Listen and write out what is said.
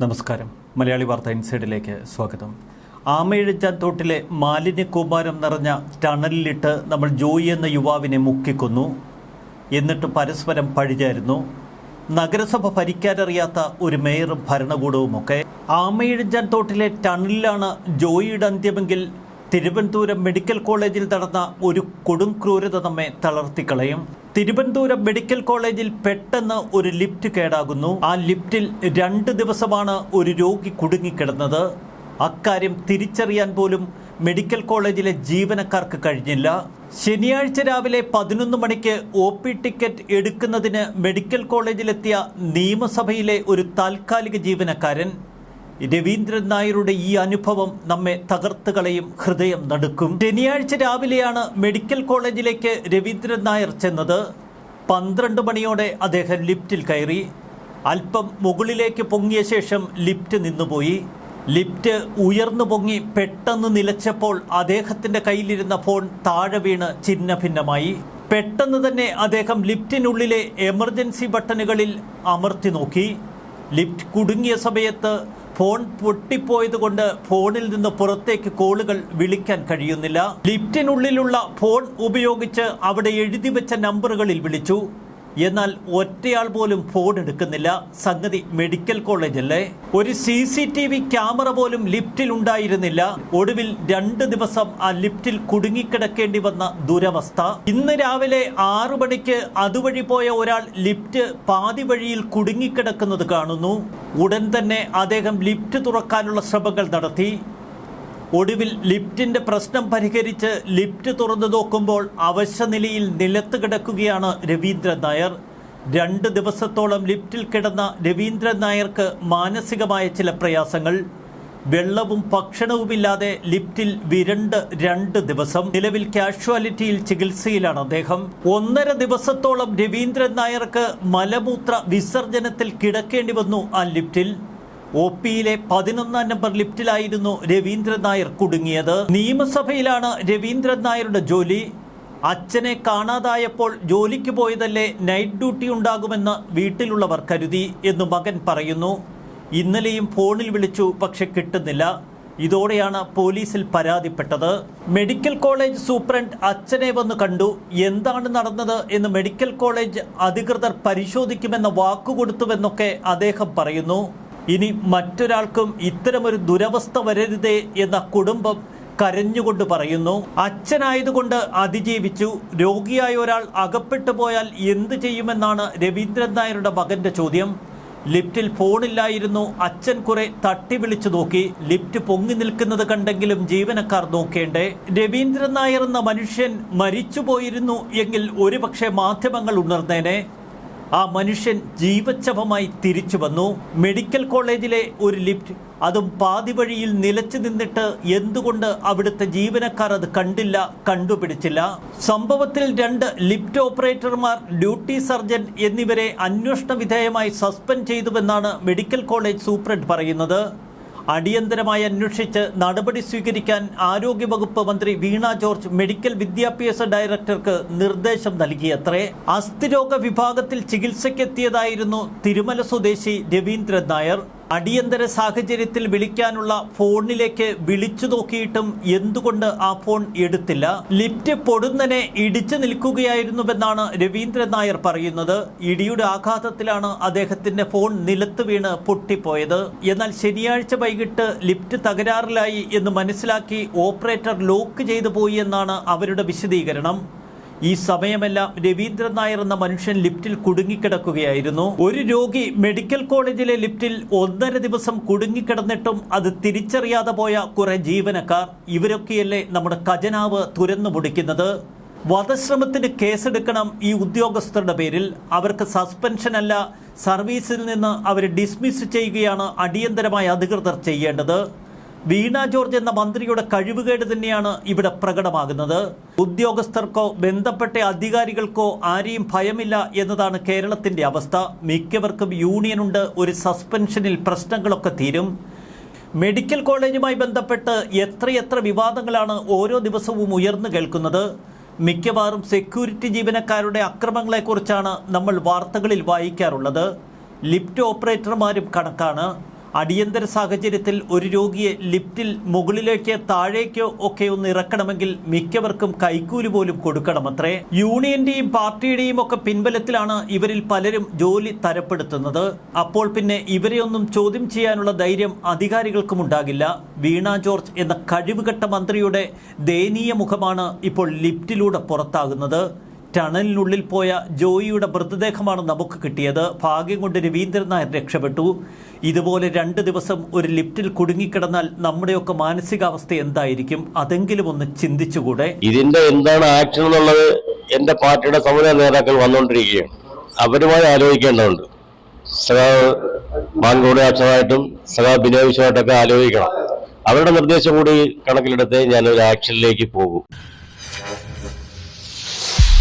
നമസ്കാരം. മലയാളി വാർത്ത ഇൻസൈഡിലേക്ക് സ്വാഗതം. ആമയിഴച്ചാൻ തോട്ടിലെ മാലിന്യ കൂമാരം നിറഞ്ഞ ടണലിലിട്ട് നമ്മൾ ജോയി എന്ന യുവാവിനെ മുക്കിക്കൊന്നു. എന്നിട്ട് പരസ്പരം പഴിചായിരുന്നു നഗരസഭ ഭരിക്കാനറിയാത്ത ഒരു മേയറും ഭരണകൂടവുമൊക്കെ. ആമയിഴച്ചാൻ തോട്ടിലെ ടണലിലാണ് ജോയിയുടെ അന്ത്യമെങ്കിൽ തിരുവനന്തപുരം മെഡിക്കൽ കോളേജിൽ നടന്ന ഒരു കൊടും ക്രൂരത നമ്മെ തളർത്തിക്കളയും. തിരുവനന്തപുരം മെഡിക്കൽ കോളേജിൽ പെട്ടെന്ന് ഒരു ലിഫ്റ്റ് കേടാകുന്നു. ആ ലിഫ്റ്റിൽ രണ്ട് ദിവസമാണ് ഒരു രോഗി കുടുങ്ങിക്കിടന്നത്. അക്കാര്യം തിരിച്ചറിയാൻ പോലും മെഡിക്കൽ കോളേജിലെ ജീവനക്കാർക്ക് കഴിഞ്ഞില്ല. ശനിയാഴ്ച രാവിലെ പതിനൊന്ന് മണിക്ക് ഒ പി ടിക്കറ്റ് എടുക്കുന്നതിന് മെഡിക്കൽ കോളേജിലെത്തിയ നിയമസഭയിലെ ഒരു താൽക്കാലിക ജീവനക്കാരൻ രവീന്ദ്രൻ നായരുടെ ഈ അനുഭവം നമ്മെ തകർത്ത് കളയും ഹൃദയം നടുക്കും. ശനിയാഴ്ച രാവിലെയാണ് മെഡിക്കൽ കോളേജിലേക്ക് രവീന്ദ്രൻ നായർ ചെന്നത്. പന്ത്രണ്ട് മണിയോടെ അദ്ദേഹം ലിഫ്റ്റിൽ കയറി. അല്പം മുകളിലേക്ക് പൊങ്ങിയ ശേഷം ലിഫ്റ്റ് നിന്നുപോയി. ലിഫ്റ്റ് ഉയർന്നു പൊങ്ങി പെട്ടെന്ന് നിലച്ചപ്പോൾ അദ്ദേഹത്തിന്റെ കയ്യിലിരുന്ന ഫോൺ താഴെ വീണ് ഛിന്ന ഭിന്നമായി പെട്ടെന്ന് തന്നെ അദ്ദേഹം ലിഫ്റ്റിനുള്ളിലെ എമർജൻസി ബട്ടണുകളിൽ അമർത്തി നോക്കി. ലിഫ്റ്റ് കുടുങ്ങിയ സമയത്ത് ഫോൺ പൊട്ടിപ്പോയത് കൊണ്ട് ഫോണിൽ നിന്ന് പുറത്തേക്ക് കോളുകൾ വിളിക്കാൻ കഴിയുന്നില്ല. ലിഫ്റ്റിനുള്ളിലുള്ള ഫോൺ ഉപയോഗിച്ച് അവിടെ എഴുതി വെച്ച നമ്പറുകളിൽ വിളിച്ചു. എന്നാൽ ഒറ്റയാൾ പോലും ഫോൺ എടുക്കുന്നില്ല. സംഗതി മെഡിക്കൽ കോളേജല്ലേ? ഒരു C C T V camera പോലും ലിഫ്റ്റിൽ ഉണ്ടായിരുന്നില്ല. ഒടുവിൽ രണ്ട് ദിവസം ആ ലിഫ്റ്റിൽ കുടുങ്ങിക്കിടക്കേണ്ടി വന്ന ദുരവസ്ഥ. ഇന്ന് രാവിലെ ആറു മണിക്ക് അതുവഴി പോയ ഒരാൾ ലിഫ്റ്റ് പാതി വഴിയിൽ കുടുങ്ങിക്കിടക്കുന്നത് കാണുന്നു. ഉടൻ തന്നെ അദ്ദേഹം ലിഫ്റ്റ് തുറക്കാനുള്ള ശ്രമങ്ങൾ നടത്തി. ഒടുവിൽ ലിഫ്റ്റിന്റെ പ്രശ്നം പരിഹരിച്ച് ലിഫ്റ്റ് തുറന്നു നോക്കുമ്പോൾ അവശനിലയിൽ നിലത്ത് കിടക്കുകയാണ് രവീന്ദ്രൻ നായർ. രണ്ട് ദിവസത്തോളം ലിഫ്റ്റിൽ കിടന്ന രവീന്ദ്രൻ നായർക്ക് മാനസികമായ ചില പ്രയാസങ്ങൾ. വെള്ളവും ഭക്ഷണവുമില്ലാതെ ലിഫ്റ്റിൽ വിരണ്ട് രണ്ട് ദിവസം. നിലവിൽ കാഷ്വാലിറ്റിയിൽ ചികിത്സയിലാണ് അദ്ദേഹം. ഒന്നര ദിവസത്തോളം രവീന്ദ്രൻ നായർക്ക് മലമൂത്ര വിസർജനത്തിൽ കിടക്കേണ്ടി വന്നു ആ ലിഫ്റ്റിൽ. ഒ പിയിലെ പതിനൊന്നാം നമ്പർ ലിഫ്റ്റിലായിരുന്നു രവീന്ദ്രൻ നായർ കുടുങ്ങിയത്. നിയമസഭയിലാണ് രവീന്ദ്രൻ നായരുടെ ജോലി. അച്ഛനെ കാണാതായപ്പോൾ ജോലിക്ക് പോയതല്ലേ നൈറ്റ് ഡ്യൂട്ടി ഉണ്ടാകുമെന്ന് വീട്ടിലുള്ളവർ കരുതി എന്ന് മകൻ പറയുന്നു. ഇന്നലെയും ഫോണിൽ വിളിച്ചു പക്ഷെ കിട്ടുന്നില്ല. ഇതോടെയാണ് പോലീസിൽ പരാതിപ്പെട്ടത്. മെഡിക്കൽ കോളേജ് സൂപ്രണ്ട് അച്ഛനെ വന്ന് കണ്ടു. എന്താണ് നടന്നത് എന്ന് മെഡിക്കൽ കോളേജ് അധികൃതർ പരിശോധിക്കുമെന്ന വാക്കുകൊടുത്തുവെന്നൊക്കെ അദ്ദേഹം പറയുന്നു. ഇനി മറ്റൊരാൾക്കും ഇത്തരമൊരു ദുരവസ്ഥ വരരുതേ എന്ന കുടുംബം കരഞ്ഞുകൊണ്ട് പറയുന്നു. അച്ഛനായതുകൊണ്ട് അതിജീവിച്ചു. രോഗിയായ ഒരാൾ അകപ്പെട്ടു പോയാൽ എന്ത് ചെയ്യുമെന്നാണ് രവീന്ദ്രൻ നായരുടെ മകന്റെ ചോദ്യം. ലിഫ്റ്റിൽ ഫോണില്ലായിരുന്നു. അച്ഛൻ കുറെ തട്ടി വിളിച്ചു നോക്കി. ലിഫ്റ്റ് പൊങ്ങി നിൽക്കുന്നത് കണ്ടെങ്കിലും ജീവനക്കാർ നോക്കേണ്ടേ. രവീന്ദ്രൻ നായർ എന്ന മനുഷ്യൻ മരിച്ചുപോയിരുന്നു എങ്കിൽ ഒരുപക്ഷെ മാധ്യമങ്ങൾ ഉണർന്നേനെ. ആ മനുഷ്യൻ ജീവച്ഛവമായി തിരിച്ചു വന്നു. മെഡിക്കൽ കോളേജിലെ ഒരു ലിഫ്റ്റ്. അതും പാതി വഴിയിൽ നിലച്ചു നിന്നിട്ട് എന്തുകൊണ്ട് അവിടുത്തെ ജീവനക്കാർ അത് കണ്ടില്ല കണ്ടുപിടിച്ചില്ല? സംഭവത്തിൽ രണ്ട് ലിഫ്റ്റ് ഓപ്പറേറ്റർമാർ ഡ്യൂട്ടി സർജൻ എന്നിവരെ അന്വേഷണ വിധേയമായി സസ്പെൻഡ് ചെയ്തുവെന്നാണ് മെഡിക്കൽ കോളേജ് സൂപ്രണ്ട് പറയുന്നത്. അടിയന്തരമായി അന്വേഷിച്ച് നടപടി സ്വീകരിക്കാൻ ആരോഗ്യവകുപ്പ് മന്ത്രി വീണ ജോർജ് മെഡിക്കൽ വിദ്യാഭ്യാസ ഡയറക്ടർക്ക് നിർദ്ദേശം നൽകിയത്രേ. അസ്ഥിരോഗ വിഭാഗത്തിൽ ചികിത്സയ്ക്കെത്തിയതായിരുന്നു തിരുമല സ്വദേശി രവീന്ദ്രൻ നായർ. അടിയന്തര സാഹചര്യത്തിൽ വിളിക്കാനുള്ള ഫോണിലേക്ക് വിളിച്ചു നോക്കിയിട്ടും എന്തുകൊണ്ട് ആ ഫോൺ എടുത്തില്ല? ലിഫ്റ്റ് പൊടുന്നനെ ഇടിച്ചു നിൽക്കുകയായിരുന്നുവെന്നാണ് രവീന്ദ്രൻ നായർ പറയുന്നത്. ഇടിയുടെ ആഘാതത്തിലാണ് അദ്ദേഹത്തിന്റെ ഫോൺ നിലത്ത് വീണ് പൊട്ടിപ്പോയത്. എന്നാൽ ശനിയാഴ്ച വൈകിട്ട് ലിഫ്റ്റ് തകരാറിലായി എന്ന് മനസ്സിലാക്കി ഓപ്പറേറ്റർ ലോക്ക് ചെയ്തു പോയി എന്നാണ് അവരുടെ വിശദീകരണം. ഈ സമയമെല്ലാം രവീന്ദ്രൻ നായർ എന്ന മനുഷ്യൻ ലിഫ്റ്റിൽ കുടുങ്ങിക്കിടക്കുകയായിരുന്നു. ഒരു രോഗി മെഡിക്കൽ കോളേജിലെ ലിഫ്റ്റിൽ ഒന്നര ദിവസം കുടുങ്ങിക്കിടന്നിട്ടും അത് തിരിച്ചറിയാതെ പോയ കുറെ ജീവനക്കാർ. ഇവരൊക്കെയല്ലേ നമ്മുടെ ഖജനാവ് തുരന്നു മുടിക്കുന്നത്. വധശ്രമത്തിന് കേസെടുക്കണം ഈ ഉദ്യോഗസ്ഥരുടെ പേരിൽ. അവർക്ക് സസ്പെൻഷനല്ല സർവീസിൽ നിന്ന് അവരെ ഡിസ്മിസ് ചെയ്യുകയാണ് അടിയന്തരമായി അധികൃതർ ചെയ്യേണ്ടത്. വീണ ജോർജ് എന്ന മന്ത്രിയുടെ കഴിവുകേട് തന്നെയാണ് ഇവിടെ പ്രകടമാകുന്നത്. ഉദ്യോഗസ്ഥർക്കോ ബന്ധപ്പെട്ട അധികാരികൾക്കോ ആരെയും ഭയമില്ല എന്നതാണ് കേരളത്തിന്റെ അവസ്ഥ. മിക്കവർക്കും യൂണിയനുണ്ട് ഒരു സസ്പെൻഷനിൽ പ്രശ്നങ്ങളൊക്കെ തീരും. മെഡിക്കൽ കോളേജുമായി ബന്ധപ്പെട്ട് എത്രയെത്ര വിവാദങ്ങളാണ് ഓരോ ദിവസവും ഉയർന്നു കേൾക്കുന്നത്. മിക്കവാറും സെക്യൂരിറ്റി ജീവനക്കാരുടെ അക്രമങ്ങളെക്കുറിച്ചാണ് നമ്മൾ വാർത്തകളിൽ വായിക്കാറുള്ളത്. ലിഫ്റ്റ് ഓപ്പറേറ്റർമാരും കണക്കാണ്. അടിയന്തര സാഹചര്യത്തിൽ ഒരു രോഗിയെ ലിഫ്റ്റിൽ മുകളിലേക്ക് താഴേക്കോ ഒക്കെ ഒന്ന് ഇറക്കണമെങ്കിൽ മിക്കവർക്കും കൈക്കൂലി പോലും കൊടുക്കണമത്രേ. യൂണിയന്റെയും പാർട്ടിയുടെയും ഒക്കെ പിൻബലത്തിലാണ് ഇവരിൽ പലരും ജോലി തരപ്പെടുത്തുന്നത്. അപ്പോൾ പിന്നെ ഇവരെ ഒന്നും ചോദ്യം ചെയ്യാനുള്ള ധൈര്യം അധികാരികൾക്കും ഉണ്ടാകില്ല. വീണ ജോർജ് എന്ന കഴിവുകെട്ട മന്ത്രിയുടെ ദയനീയ മുഖമാണ് ഇപ്പോൾ ലിഫ്റ്റിലൂടെ പുറത്താകുന്നത്. ടണലിനുള്ളിൽ പോയ ജോയിയുടെ മൃതദേഹമാണ് നമുക്ക് കിട്ടിയത്. ഭാഗ്യം കൊണ്ട് രവീന്ദ്രൻ നായർ രക്ഷപ്പെട്ടു. ഇതുപോലെ രണ്ട് ദിവസം ഒരു ലിഫ്റ്റിൽ കുടുങ്ങിക്കിടന്നാൽ നമ്മുടെയൊക്കെ മാനസികാവസ്ഥ എന്തായിരിക്കും? അതെങ്കിലും ഒന്ന് ചിന്തിച്ചുകൂടെ. ഇതിന്റെ എന്താണ് ആക്ഷൻ എന്നുള്ളത് എന്റെ പാർട്ടിയുടെ സമര നേതാക്കൾ വന്നുകൊണ്ടിരിക്കുകയാണ് അവരുമായി ആലോചിക്കേണ്ടതുണ്ട്. സഖാവ് മാൻകോട് അച്ഛനായിട്ടും സഖാവ് ബിനോയ് ആലോചിക്കണം. അവരുടെ നിർദ്ദേശം കൂടി കണക്കിലെടുത്ത് ഞാൻ ഒരു ആക്ഷനിലേക്ക് പോകും.